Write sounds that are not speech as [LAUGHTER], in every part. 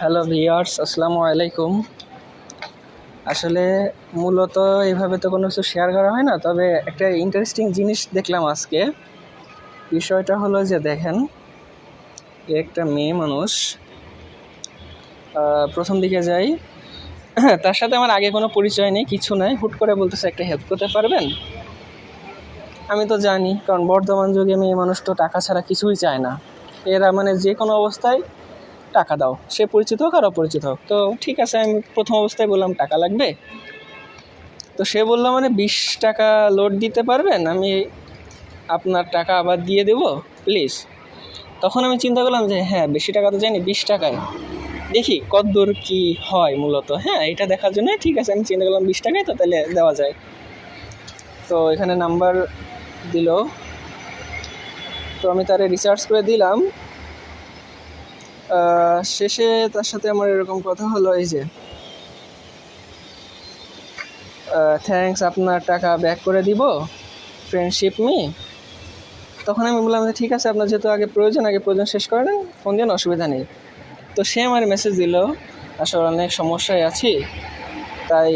Hello viewers আসসালামু আলাইকুম। আসলে মূলত এইভাবে তো কোনো কিছু শেয়ার করা হয় না, তবে একটা ইন্টারেস্টিং জিনিস দেখলাম আজকে। বিষয়টা হলো যে দেখেন একটা মেয়ে মানুষ প্রথম দিকে যাই। [CLEARS THROAT] তার সাথে আমার আগে কোনো পরিচয় নেই, কিছু নাই। হুট করে বলতেছে একটা হেল্প করতে পারবেন? আমি তো জানি, কারণ বর্তমান যুগে মেয়ে মানুষ তো টাকা ছাড়া কিছুই চায় না। এরা মানে যে কোনো অবস্থায় টাকা দাও। সে পরিচিত হোক আর অপরিচিত হোক। তো ঠিক আছে, আমি প্রথম অবস্থায় বললাম, টাকা লাগবে? তো সে বলল মানে বিশ টাকা লোড দিতে পারবেন? আমি আপনার টাকা আবার দিয়ে দেবো, প্লিজ? তখন আমি চিন্তা করলাম যে হ্যাঁ বেশি টাকা তো জানি, বিশ টাকায়। দেখি কতদূর কি হয় মূলত। হ্যাঁ এটা দেখার জন্য ঠিক আছে, আমি চিন্তা করলাম বিশ টাকায় তো তাহলে দেওয়া যায়। তো এখানে নাম্বার দিল। তো আমি তারে রিসার্চ করে দিলাম। শেষে তার সাথে আমার এরকম কথা হলো, এই যে থ্যাঙ্কস আপনার টাকা ব্যাক করে দিব ফ্রেন্ডশিপ মি তখন আমি বললাম যে, ঠিক আছে, আপনার যেহেতু আগে প্রয়োজন আগে প্রয়োজন শেষ করে নেন ফোন দিন, অসুবিধা নেই। তো সে আমার মেসেজ দিল, আসলে অনেক সমস্যায় আছি, তাই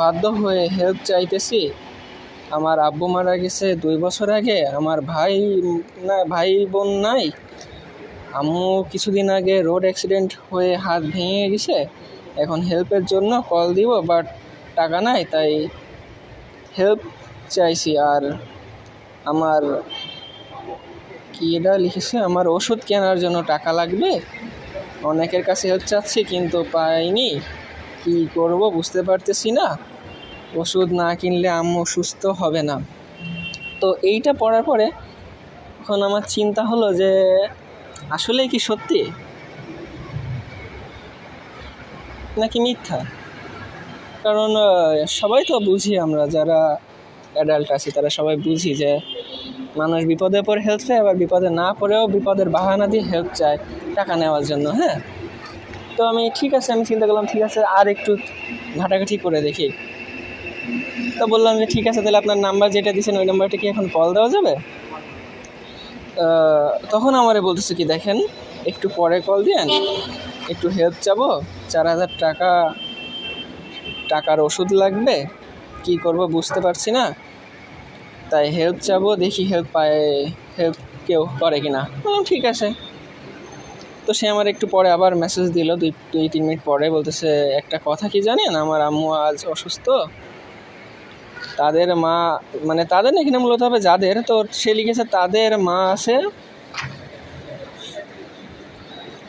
বাধ্য হয়ে হেল্প চাইতেছি। আমার আব্বু মারা গেছে দুই বছর আগে, আমার ভাই, না, ভাই বোন নাই আম্মু কিছুদিন আগে রোড অ্যাক্সিডেন্ট হয়ে হাত ভেঙে গেছে। এখন হেল্পের জন্য কল দিব বাট টাকা নাই, তাই হেল্প চাইছি। আর আমার কি এটা লিখেছে? আমার ওষুধ কেনার জন্য টাকা লাগবে। অনেকের কাছে হেল্প চাচ্ছি, কিন্তু পাইনি। কি করব বুঝতে পারতেছি না। ওষুধ না কিনলে আম্মু সুস্থ হবে না। তো এইটা পড়ার পরে এখন আমার চিন্তা হলো যে আসলেই কি সত্যি? নাকি মিথ্যা? কারণ সবাই তো বুঝি আমরা, যারা অ্যাডাল্ট আছি, তারা সবাই বুঝি যে মানুষ বিপদে পড়ে হেল্প চায়, আবার বিপদে না পড়েও বিপদের বাহানা দিয়ে হেল্প চায়, টাকা নেওয়ার জন্য হ্যাঁ? তো আমি ঠিক আছে, আমি চিন্তা করলাম, ঠিক আছে, আর একটু ঘাটাঘাটি করে দেখি। তো বললাম যে, ঠিক আছে, তাহলে আপনার নাম্বার যেটা দিয়েছেন, ওই নাম্বারটা কি এখন কল দেওয়া যাবে? তখন আমারে বলতেছে কি, দেখেন, একটু পরে কল দিয়েন, একটু হেল্প চাবো, চার হাজার টাকা, টাকার ওষুধ লাগবে, কি করব বুঝতে পারছি না, তাই হেল্প চাবো, দেখি হেল্প পায় হেল্প কেউ করে কি না ঠিক আছে। তো সে আমার একটু পরে আবার মেসেজ দিল, দুই দুই, তিন মিনিট পরে বলতেছে, একটা কথা কি জানেন, আমার আম্মু আজ অসুস্থ তাদের মা মানে তাদের না এখানে মূলত হবে যাদের, তো সে লিখেছে তাদের মা আছে।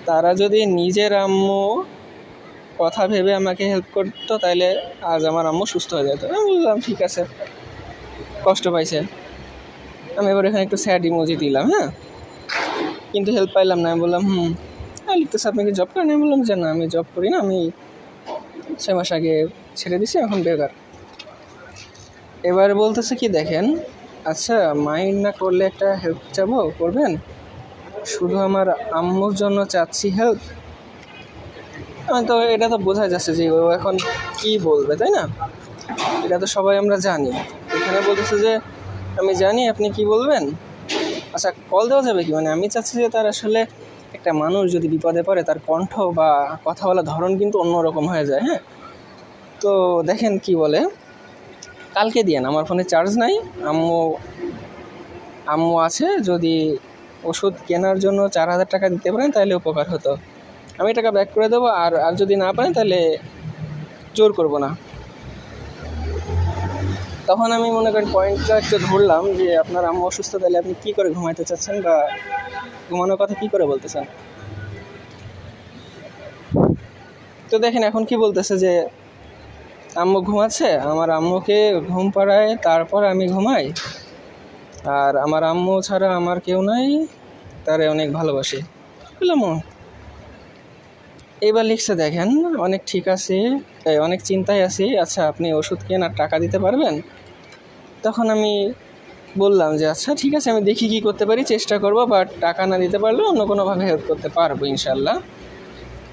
তারা যদি নিজের আম্মু কথা ভেবে আমাকে হেল্প করতো তাহলে আজ আমার আম্মু সুস্থ হয়ে যেত। আমি বললাম, ঠিক আছে। কষ্ট পাইছে। আমি এবার এখানে একটু স্যাড ইমোজি দিলাম হ্যাঁ? কিন্তু হেল্প পাইলাম না। আমি বললাম, হুম হ্যাঁ লিখতেছে আপনি কি জব করেন? আমি বললাম যে, না, আমি জব করি না। আমি ছয় মাস আগে ছেড়ে দিছি, এখন বেকার। এবার বলতেছে কি দেখেন আচ্ছা মাইন্ড না করলে একটা হেল্প চাবো? করবেন? শুধু আমার আম্মুর জন্য চাচ্ছি হেল্প তো এটা তো বোঝা যাচ্ছে যে ও এখন কি বলবে, তাই না? এটা তো সবাই আমরা জানি। এখানে বলতেছে যে, আমি জানি আপনি কি বলবেন? আচ্ছা কল দেওয়া যাবে কি? মানে আমি চাচ্ছি যে তার আসলে একটা মানুষ যদি বিপদে পড়ে, তার কণ্ঠ বা কথা বলার ধরন কিন্তু অন্যরকম হয়ে যায় হ্যাঁ? তো দেখেন কি বলে। কালকে দিয়েন আমার ফোনে চার্জ নাই। আম্মু আম্মু আছে, যদি ওষুধ কেনার জন্য চার হাজার টাকা দিতে পারেন, তাহলে উপকার হতো। আমি টাকা ব্যাক করে দেবো, আর আর যদি না পারেন, তাহলে জোর করব না। তখন আমি মনে করেন পয়েন্টটা একটু ধরলাম, যে আপনার আম্মু অসুস্থ, তাহলে আপনি কী করে ঘুমাইতে চাচ্ছেন বা ঘুমানোর কথা কী করে বলতেছেন? তো দেখেন, এখন কি বলতেছে যে আম্মু ঘুমাচ্ছে? আমার আম্মুকে ঘুম পাড়ায়, তারপর আমি ঘুমাই। আর আমার আম্মু ছাড়া আমার কেউ নাই, তারে অনেক ভালোবাসি। বুঝলাম ও। এইবার লিখছে দেখেন, অনেক ঠিক আছে অনেক চিন্তায় আছি আচ্ছা আপনি ওষুধ কেনার টাকা দিতে পারবেন? তখন আমি বললাম যে আচ্ছা ঠিক আছে, আমি দেখি কি করতে পারি, চেষ্টা করব বাট টাকা না দিতে পারলে অন্য কোনোভাবে হেল্প করতে পারব ইনশাল্লাহ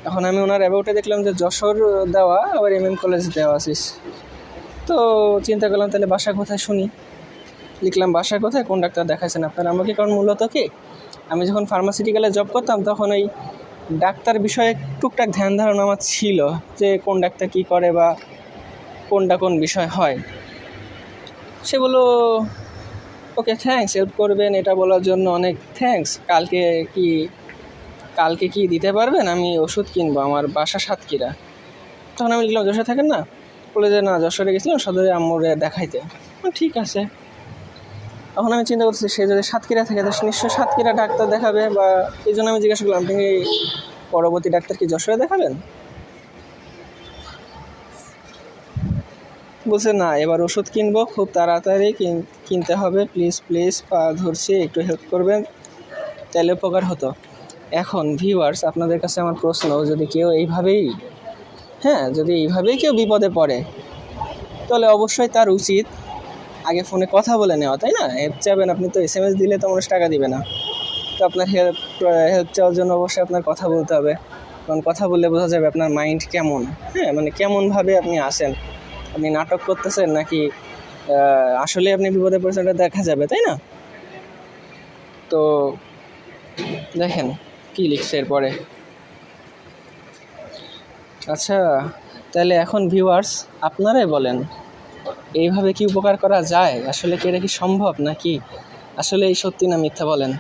এখন আমি ওনার অ্যাবাউটে দেখলাম যে যশোর দেওয়া, আবার এম এম কলেজ দেওয়া আছিস। তো চিন্তা করলাম তাহলে বাসা কোথায় শুনি? লিখলাম, বাসা কোথায়? কোন ডাক্তার দেখাইছেন আপনার? আমাকে কারণ মূলত কি? আমি যখন ফার্মাসিউটিক্যালে জব করতাম, তখন ওই ডাক্তার বিষয়ে টুকটাক ধ্যান ধারণা আমার ছিল, যে কোন ডাক্তার কী করে বা কোনটা কোন বিষয় হয়। সে বলল, ওকে থ্যাঙ্কস হেল্প করবেন, এটা বলার জন্য অনেক থ্যাঙ্কস কালকে কি কালকে কি দিতে পারবেন? আমি ওষুধ কিনবো, আমার বাসা সাতক্ষীরা। তখন আমি লিখলাম, যশোরে থাকেন না? বলে যে, না, যশোরে গেছিলাম, সদরে আম্মুরে দেখাইতে। ঠিক আছে। তখন আমি চিন্তা করছি সে যদি সাতক্ষীরা থাকে তো নিশ্চয়ই সাতক্ষীরা ডাক্তার দেখাবে বা এই জন্য আমি জিজ্ঞাসা করলাম, আপনি কি পরবর্তী ডাক্তার কি যশোরে দেখাবেন? বলছে, না, এবার ওষুধ কিনবো, খুব তাড়াতাড়ি কিন- কিনতে হবে, প্লিজ প্লিজ, পা ধরছি, একটু হেল্প করবেন। তাহলে উপকার হতো। এখন ভিউয়ার্স আপনাদের কাছে আমার প্রশ্ন, যদি কেউ এইভাবেই হ্যাঁ যদি এইভাবেই কেউ বিপদে পড়ে, তাহলে অবশ্যই তার উচিত আগে ফোনে কথা বলে নেওয়া, তাই না? হেল্প চাবেন আপনি তো এস এম এস দিলে তো মানুষ টাকা দিবে না। তো আপনার হেল্প হেল্প চাওয়ার জন্য অবশ্যই আপনার কথা বলতে হবে। কারণ কথা বললে বোঝা যাবে আপনার মাইন্ড কেমন। হ্যাঁ মানে কেমনভাবে আপনি আসেন আপনি নাটক করতেছেন নাকি আসলে আপনি বিপদে পড়েছেন দেখা যাবে, তাই না? তো দেখেন কি লিখছে এরপরে? আচ্ছা তাহলে এখন ভিউয়ার্স আপনারাই বলেন, এইভাবে কি উপকার করা যায়? আসলে কি এটা কি সম্ভব নাকি? আসলে এই সত্যি না মিথ্যা বলেন।